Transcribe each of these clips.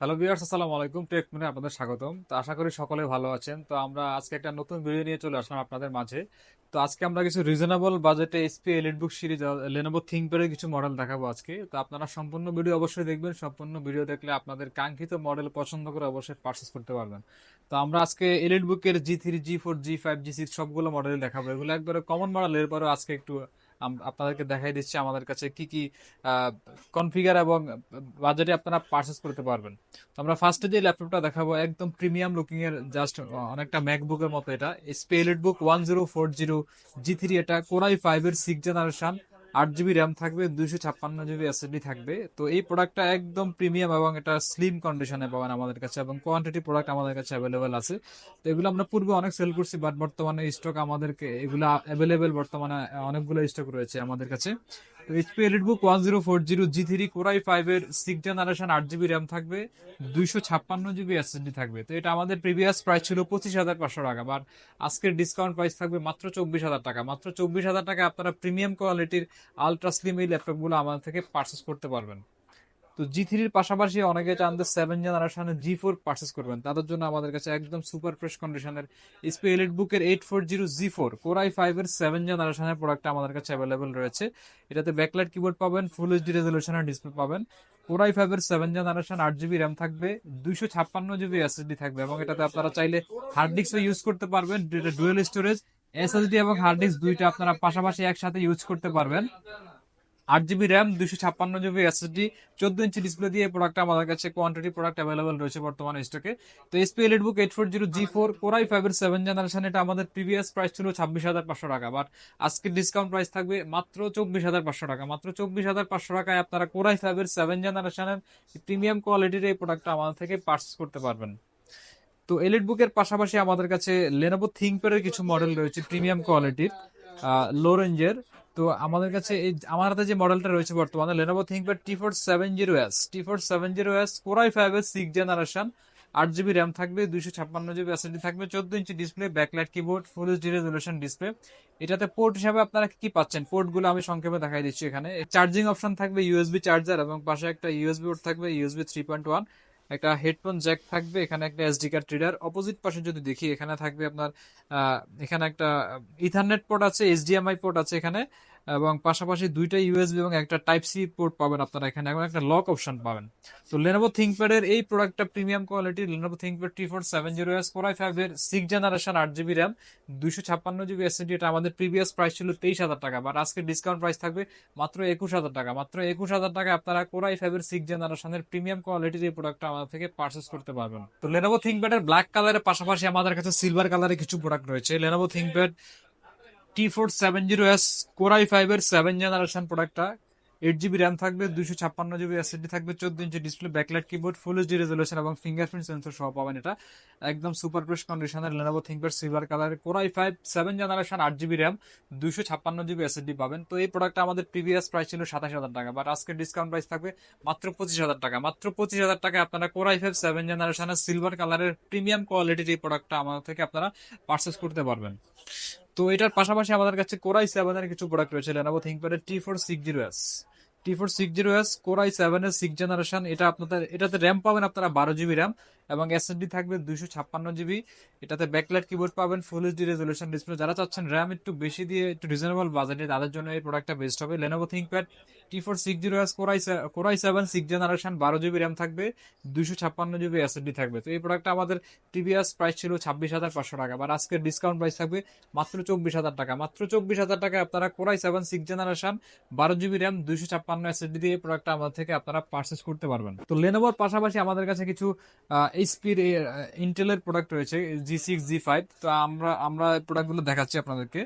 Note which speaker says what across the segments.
Speaker 1: Hello viewers আসসালামু আলাইকুম। Take মিনে আপনাদের স্বাগতম। তো আশা করি সকলে ভালো আছেন। তো আমরা আজকে একটা নতুন ভিডিও নিয়ে চলে আসলাম আপনাদের মাঝে। তো আজকে আমরা কিছু রিজনেবল বাজেটে এসপি এলিটবুক সিরিজ লেনোভো থিংকপ্যাডের কিছু মডেল দেখাবো আজকে। তো আপনারা সম্পূর্ণ ভিডিও অবশ্যই দেখবেন। সম্পূর্ণ ভিডিও দেখলে আপনাদের কাঙ্ক্ষিত মডেল পছন্দ করে অবশ্যই পারচেস করতে পারবেন। তো আমরা আজকে এলিটবুকের G three G four G five G six সবগুলো মডেল দেখাবো। এগুলো একবারে কমন মডেল এরপরেও আজকে একটু আপনাদেরকে দেখাই দিচ্ছি আমাদের কাছে কি কি কনফিগার এবং বাজেটে আপনারা পারচেস করতে পারবেন। তো আমরা ফার্স্টে যে ল্যাপটপটা দেখাবো, একদম প্রিমিয়াম লুকিং এর জাস্ট অনেকটা ম্যাকবুকের মতো এটা। HP Elite book one zero four zero G three এটা কোরাই ফাইভ এর সিক্স জেনারেশন আট জিবি র্যাম থাকবে, দুইশো ছাপ্পান্ন জিবি এসএসডি থাকবে। তো এই প্রোডাক্টটা একদম প্রিমিয়াম এবং এটা স্লিম কন্ডিশনে পাবেন আমাদের কাছে এবং কোয়ান্টিটি প্রোডাক্ট আমাদের কাছে অ্যাভেলেবেল আছে। তো এগুলো আমরা পূর্বে অনেক সেল করছি বাট বর্তমানে স্টক আমাদেরকে এগুলো অ্যাভেলেবেল বর্তমানে, অনেকগুলো স্টক রয়েছে আমাদের কাছে। HP EliteBook one zero four zero G three core i five এর সিক্স জেনারেশন আট জিবি র্যাম থাকবে, দুইশো ছাপ্পান্ন জিবি এসএসডি থাকবে। তো এটা আমাদের প্রিভিয়াস প্রাইস ছিল পঁচিশ হাজার পাঁচশো টাকা বাট আজকের ডিসকাউন্ট প্রাইস থাকবে মাত্র চব্বিশ হাজার টাকা। মাত্র চব্বিশ হাজার টাকা আপনারা প্রিমিয়াম কোয়ালিটির আলট্রা স্লিম এই ল্যাপটপগুলো আমাদের থেকে পারচেস করতে পারবেন। তো জি থ্রির পাশাপাশি অনেকে চান যে সেভেন জেনারেশনের জি ফোর পারচেস করবেন। তাদের জন্য আমাদের কাছে একদম সুপার ফ্রেশ কন্ডিশনের এসপি এলিট বুকের eight four zero G four core i five এর সেভেন জেনারেশনের প্রোডাক্ট আমাদের কাছে অ্যাভেলেবেল রয়েছে। এটাতে ব্যাকলাইট কিবোর্ড পাবেন ফুল এইচডি রেজলিউশনের ডিসপ্লে পাবেন। কোরাই ফাইভ এর সেভেন জেনারেশন আট জিবি র্যাম থাকবে, দুইশো ছাপ্পান্ন জিবি এসএসডি থাকবে এবং এটাতে আপনারা চাইলে হার্ড ডিস্কও ইউজ করতে পারবেন। ডুয়েল স্টোরেজ এসএসডি এবং হার্ড ডিস্ক দুইটা আপনারা পাশাপাশি একসাথে ইউজ করতে পারবেন। আট জিবি র্যাম দুশো ছাপ্পান্ন জিবি এসএসডি চোদ্দ ইঞ্চি ডিসপ্লে দিয়ে প্রোডাক্ট আমাদের কাছে কোয়ান্টিটি প্রোডাক্ট অ্যাভেলেবল রয়েছে বর্তমানে স্টকে তো HP elite book eight four zero G four core i ফাইভের সেভেন জেনারেশন এটা আমাদের প্রিভিয়াস প্রাইস ছিল ছাব্বিশ হাজার পাঁচশো টাকা বাট আজকের ডিসকাউন্ট প্রাইস থাকবে মাত্র চব্বিশ হাজার পাঁচশো টাকা। মাত্র চব্বিশ হাজার পাঁচশো টাকায় আপনারা কোরাই ফাইভের সেভেন জেনারেশনের প্রিমিয়াম কোয়ালিটির এই প্রোডাক্টটা আমাদের থেকে পার্চেস করতে পারবেন। তো এলিট বুকের পাশাপাশি আমাদের কাছে লেনোভো থিঙ্কপ্যাডের কিছু মডেল রয়েছে প্রিমিয়াম কোয়ালিটির লো রেঞ্জের তো আমাদের কাছে এই আমার হাতে যে মডেলটা রয়েছে বর্তমানে Lenovo ThinkPad T four seven zero S T four seven zero S core i five এর সিক্স জেনারেশন আট জিবি র্যাম থাকবে, দুইশো ছাপ্পান্ন জিবি এসএসডি থাকবে, চোদ্দ inch display backlight keyboard full HD resolution display এটাতে পোর্ট হিসাবে আপনারা কি কি পাচ্ছেন পোর্টগুলো আমি সংক্ষেপে দেখাই দিচ্ছি এখানে। চার্জিং অপশন থাকবে ইউএসবি চার্জার এবং পাশে একটা ইউএসবি পোর্ট থাকবে ইউএসবি থ্রি পয়েন্ট ওয়ান একটা হেডফোন জ্যাক থাকবে, এখানে একটা এসডি কার্ড রিডার অপোজিট পাশে যদি দেখি, এখানে থাকবে আপনার এখানে একটা ইথারনেট পোর্ট আছে এইচডিএমআই পোর্ট আছে এখানে। এবং পাশাপাশি দুইটা ইউএসবি এবং একটা টাইপ সি পোর্ট পাবেন আপনারা এখানে, এবং একটা লক অপশন পাবেন। তো লেনোভো থিঙ্কপ্যাড এর এই প্রোডাক্টটা premium quality Lenovo ThinkPad T four seven zero S four five এর সিক্স জেনারেশন আট জিবি র্যাম দুইশো ছাপ্পান্ন জিবি এসএসডি এটা আমাদের প্রিভিয়াস প্রাইস ছিল তেইশ হাজার টাকা বাট আজকে ডিসকাউন্ট প্রাইস থাকবে মাত্র একুশ হাজার টাকা। মাত্র একুশ হাজার টাকা আপনারা কোরাই ফাইভ এর সিক্স জেনারেশনের প্রিমিয়াম কোয়ালিটির এই প্রোডাক্টটা আমাদের থেকে পারচেস করতে পারবেন। তো লেনোভো থিঙ্কপ্যাড এর ব্ল্যাক কালারের পাশাপাশি আমাদের কাছে সিলভার কালারের কিছু প্রোডাক্ট রয়েছে। Lenovo ThinkPad T four seven zero S core i five এর সেভেন জেনারেশন প্রোডাক্টটা এইট জিবি র্যাম থাকবে, দুইশো ছাপ্পান্ন জিবি এসএসডি থাকবে, চোদ্দ inch display backlight keyboard full HD resolution এবং ফিঙ্গারপ্রিন্ট সেন্সর সহ পাবেন এটা। একদম সুপার ফ্রেশ কন্ডিশনের Lenovo ThinkPad silver colour core i five seven generation আট জিবি র্যাম দুইশো ছাপ্পান্ন জিবি এসএসডি পাবেন। তো এই প্রোডাক্টটা আমাদের প্রিভিয়াস প্রাইস ছিল সাতাশ হাজার টাকা বাট আজকে ডিসকাউন্ট প্রাইস থাকবে মাত্র পঁচিশ হাজার টাকা। মাত্র পঁচিশ হাজার টাকায় আপনারা কোরাই ফাইভ সেভেন জেনারেশনের সিলভার কালারের প্রিমিয়াম কোয়ালিটির এই প্রোডাক্টটা আমাদের থেকে আপনারা পারচেস করতে পারবেন। তো এটার পাশাপাশি আমাদের কাছে কোরাই সেভেনের কিছু প্রোডাক্ট রয়েছে। Lenovo থিঙ্কপ্যাডের T four six zero S T four six zero S core i সেভেনের সিক্স জেনারেশন এটা আপনাদের, এটাতে র্যাম পাবেন আপনারা বারো জিবি র্যাম এবং এসএসডি থাকবে দুইশো ছাপ্পান্ন জিবি। এটাতে ব্যাকলাইট কিবোর্ড পাবেন ফুল এইচডি রেজলিউশন ডিসপ্লে যারা চাচ্ছেন র্যাম একটু বেশি দিয়ে, একটু রিজনেবল বাজেটে তাদের জন্য এই প্রোডাক্টটা বেস্ট হবে। Lenovo ThinkPad T four six zero S core i seven six generation বারো জিবি র্যাম থাকবে, দুইশো ছাপ্পান্ন জিবি এসএসডি থাকবে। তো এই প্রোডাক্টটা আমাদের প্রিভিয়াস প্রাইস ছিল ছাব্বিশ হাজার পাঁচশো টাকা বা আজকের ডিসকাউন্ট প্রাইস থাকবে মাত্র চব্বিশ হাজার টাকা। মাত্র চব্বিশ হাজার টাকায় আপনারা core i seven six generation বারো জিবি র্যাম দুইশো ছাপ্পান্ন এসএসডি দিয়ে এই প্রোডাক্টটা আমাদের থেকে আপনারা পারচেস করতে পারবেন। তো লেনোভোর পাশাপাশি আমাদের কাছে কিছু এইচপির ইন্টেলের প্রোডাক্ট রয়েছে জি সিক্স জি ফাইভ তো আমরা আমরা প্রোডাক্টগুলো দেখাচ্ছি আপনাদেরকে।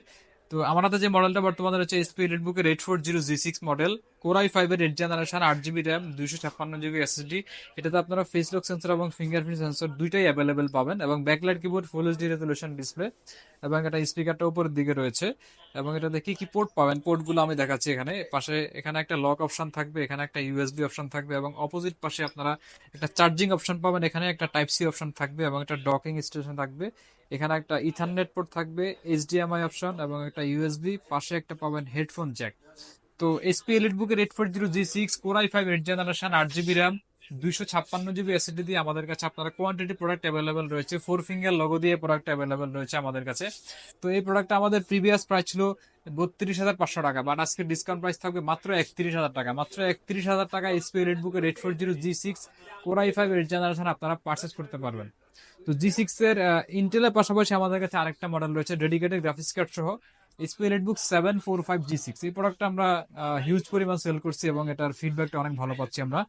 Speaker 1: তো আমার হাতে যে মডেলটা বর্তমানে রয়েছে HP রেডবুকের eight four zero G six model core i ফাইভের এইট জেনারেশন আট জিবি র্যাম দুইশো ছাপ্পান্ন জিবি এসএসডি এটাতে আপনারা ফেস লক সেন্সর এবং ফিঙ্গারপ্রিন্ট সেন্সর দুইটাই অ্যাভেলেবেল পাবেন এবং backlight keyboard full HD resolution display এবং এটা স্পিকারটা উপরের দিকে রয়েছে এবং এটাতে কি কি পোর্ট পাবেন? পোর্টগুলো আমি দেখাচ্ছি এখানে। পাশে এখানে একটা লক অপশন থাকবে, এখানে একটা ইউএসবি অপশন থাকবে এবং অপোজিট পাশে আপনারা একটা চার্জিং অপশন পাবেন। এখানে একটা টাইপ সি অপশন থাকবে এবং একটা ডকিং স্টেশন থাকবে। এখানে একটা ইথারনেট পোর্ট থাকবে এইচডিএমআই অপশন এবং একটা ইউএসবি পাশে একটা পাবেন হেডফোন জ্যাক তো এসপি এলিট বুকের eight four zero G six core i five eight generation আট জিবি র্যাম দুইশো ছাপ্পান্ন জিবি এসএসডি দিয়ে আমাদের কাছে আপনারা কোয়ান্টিটি প্রোডাক্ট অ্যাভেলেবেল রয়েছে। ফোর ফিঙ্গার লগো দিয়ে প্রোডাক্ট অ্যাভেলেবেল রয়েছে আমাদের কাছে। তো এই প্রোডাক্টটা আমাদের প্রিভিয়াস প্রাইস ছিল বত্রিশ হাজার পাঁচশো টাকা বাট আজকে ডিসকাউন্ট প্রাইস থাকবে মাত্র একত্রিশ হাজার টাকা। মাত্র একত্রিশ হাজার টাকা এসপি রেড বুকের eight four zero G six core i five eight generation আপনারা পারচেস করতে পারবেন। তো জি সিক্স এর ইন্টেলের পাশাপাশি আমাদের কাছে আরেকটা মডেল রয়েছে ডেডিকেটেড গ্রাফিক্স কার্ড সহ। HP red book seven four five G six এই প্রোডাক্টটা আমরা হিউজ পরিমাণ সেল করছি এবং এটার ফিডব্যাকটা অনেক ভালো পাচ্ছি আমরা।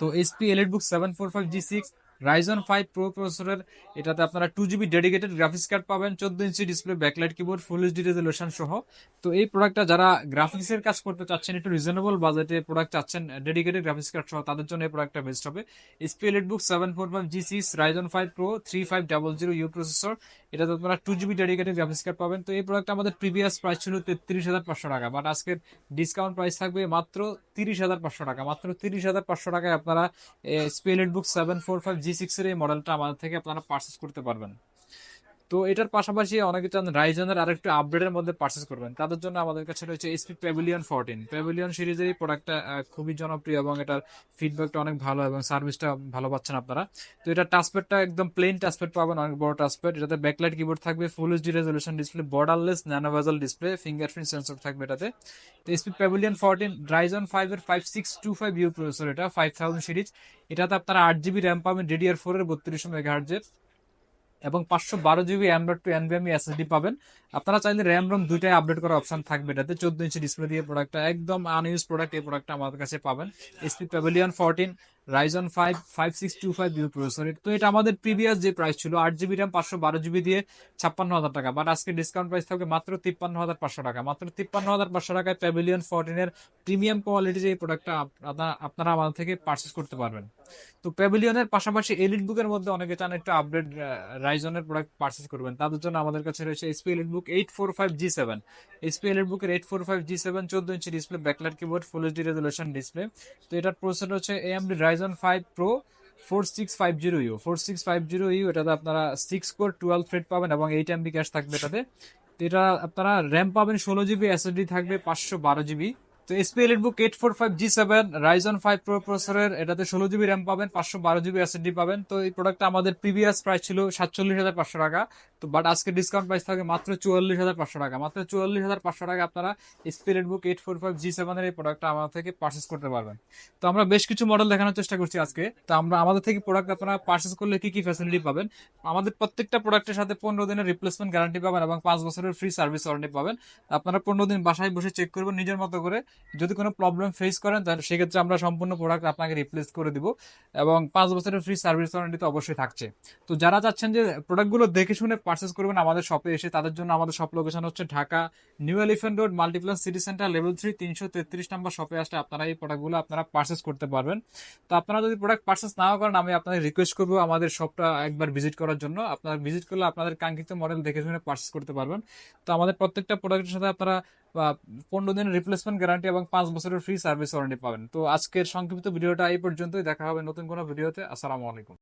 Speaker 1: তো HP EliteBook seven four five G six Ryzen five pro প্রসেসরের এটাতে আপনারা two GB dedicated graphics card পাবেন, চোদ্দ inch display backlight keyboard full HD resolution সহ। তো এই প্রোডাক্টটা যারা গ্রাফিক্সের কাজ করতে চাচ্ছেন, একটু রিজনেবল বাজেটে প্রোডাক্ট চাচ্ছেন ডেডিকেটেড গ্রাফিক্স কার্ড সহ, তাদের জন্য এই প্রোডাক্টটা বেস্ট হবে। HP EliteBook seven four five G six Ryzen five pro three five double zero U processor এটাতে আপনারা two GB dedicated graphics card পাবেন। তো এই প্রোডাক্টটা আমাদের প্রিভিয়াস প্রাইস ছিল তেত্রিশ হাজার পাঁচশো টাকা বাট আজকের ডিসকাউন্ট প্রাইস থাকবে মাত্র তিরিশ হাজার পাঁচশো টাকা। মাত্র তিরিশ হাজার পাঁচশো টাকায় আপনারা HP Elite book seven four five G সিক্সের এই মডেলটা আমাদের থেকে আপনারা পারচেস করতে পারবেন। তো এটার পাশাপাশি অনেকে চান রাইজনের আরেকটু আপডেটের মধ্যে পারচেস করবেন। তাদের জন্য আমাদের কাছে রয়েছে এসপি প্যাভিলিয়ন ফোরটিন প্যাভিলিয়ন সিরিজের এই প্রোডাক্টটা খুবই জনপ্রিয় এবং এটার ফিডব্যাকটা অনেক ভালো এবং সার্ভিসটা ভালো পাচ্ছেন আপনারা। তো এটা টাচপ্যাডটা একদম প্লেন টাচপ্যাড পাবেন, অনেক বড় টাচপ্যাড এটাতে ব্যাকলাইট কিবোর্ড থাকবে full HD resolution display borderless nano bezel display fingerprint sensor থাকবে এটাতে। তো HP Pavilion fourteen Ryzen five এর five six two five U processor এটা ফাইভ থাউজেন্ড সিরিজ এটাতে আপনারা আট জিবি র্যাম পাবেন ডিডিআর ফোর এর বত্রিশশো মেগাহার্জের এবং পাঁচশো বারো GB android two NVMe SSD পাবেন। আপনারা চাইলে র্যাম রোম দুইটাই আপডেট করার অপশন থাকবে। এটাতে চোদ্দ ইঞ্চি ডিসপ্লে দিয়ে প্রোডাক্টটা একদম আনইউজ প্রোডাক্ট এই প্রোডাক্টটা আমাদের কাছে পাবেন। HP Pavilion fourteen Ryzen five five six two five U processor তো এটা আমাদের প্রিভিয়াস যে প্রাইস ছিল, আট জিবি র্যাম পাঁচশো বারো জিবি দিয়ে ছাপ্পান্ন হাজার টাকা। বাট আজকে ডিসকাউন্ট প্রাইস থাকবে মাত্র তিপ্পান্ন হাজার পাঁচশো টাকা। মাত্র তিপ্পান্ন হাজার পাঁচশো টাকায় প্যাভিলিয়ন ফোরটিনের প্রিমিয়াম কোয়ালিটির এই প্রোডাক্টটা আপনারা আমাদের থেকে পারচেস করতে পারবেন। তো প্যাভিলিয়নের পাশাপাশি এলিট বুকের মধ্যে অনেকে চান একটু আপডেট রাইজনের প্রোডাক্ট পারচেস করবেন। তাদের জন্য আমাদের কাছে রয়েছে HP elite book eight four five G seven HP elite বুকের eight four five G seven চোদ্দ inch display backlight keyboard full HD resolution display তো এটার প্রসেসর হচ্ছে AMD Ryzen five pro four six five zero U four six five zero U এটাতে আপনারা six core twelve thread পাবেন এবং eight MB cash থাকবে এটাতে। এটা আপনারা র্যাম পাবেন ষোলো জিবি এসএসডি থাকবে পাঁচশো বারো জিবি তো HP elite book eight four five G seven Ryzen five pro প্রসেসরের এটাতে ষোলো জিবি র্যাম পাবেন, পাঁচশো বারো জিবি এসএসডি পাবেন। তো এই প্রোডাক্টটা আমাদের প্রিভিয়াস প্রাইস ছিল সাতচল্লিশ হাজার পাঁচশো টাকা। তো বাট আজকে ডিসকাউন্ট প্রাইস থাকে মাত্র চুয়াল্লিশ হাজার পাঁচশো টাকা। মাত্র চুয়াল্লিশ হাজার পাঁচশো টাকা আপনারা HP elite book eight four five G সেভেনের এই প্রোডাক্টটা আমাদের থেকে পারচেস করতে পারবেন। তো আমরা বেশ কিছু মডেল দেখানোর চেষ্টা করছি আজকে। তো আমরা আমাদের থেকে প্রোডাক্ট আপনারা পারচেস করলে কি কি ফ্যাসিলিটি পাবেন? আমাদের প্রত্যেকটা প্রোডাক্টের সাথে পনেরো দিনের রিপ্লেসমেন্ট গ্যারান্টি পাবেন এবং পাঁচ বছরের ফ্রি সার্ভিস ওয়ারেন্টি পাবেন। আপনারা পনেরো দিন বাসায় বসে চেক করবেন, নিজের মতো করে। যদি কোনো প্রবলেম ফেস করেন, তাহলে সেক্ষেত্রে আমরা সম্পূর্ণ প্রোডাক্ট আপনাকে রিপ্লেস করে দিব। এবং পাঁচ বছরের ফ্রি সার্ভিস ওয়ারেন্টি তো অবশ্যই থাকছে। তো যারা চাচ্ছেন যে প্রোডাক্টগুলো দেখে শুনে পারচেস করবেন আমাদের শপে এসে, তাদের জন্য আমাদের শপ লোকেশন হচ্ছে Dhaka new elephant road multiplus city centre level three তিনশো তেত্রিশ নাম্বার শপে আসলে আপনারা এই প্রোডাক্টগুলো আপনারা পারচেস করতে পারবেন। তো আপনারা যদি প্রোডাক্ট পারচেস নাও করেন, আমি আপনাদের রিকোয়েস্ট করব আমাদের শপটা একবার ভিজিট করার জন্য। আপনারা ভিজিট করলে আপনাদের কাঙ্ক্ষিত মডেল দেখে শুনে পারচেস করতে পারবেন। তো আমাদের প্রত্যেকটা প্রোডাক্টের সাথে আপনারা পনেরো দিনের রিপ্লেসমেন্ট গ্যারান্টি এবং পাঁচ বছরের ফ্রি সার্ভিস ওয়ারেন্টি পাবেন। তো আজকের সংক্ষিপ্ত ভিডিওটা এই পর্যন্তই। দেখা হবে নতুন কোনো ভিডিওতে। আসসালামু আলাইকুম।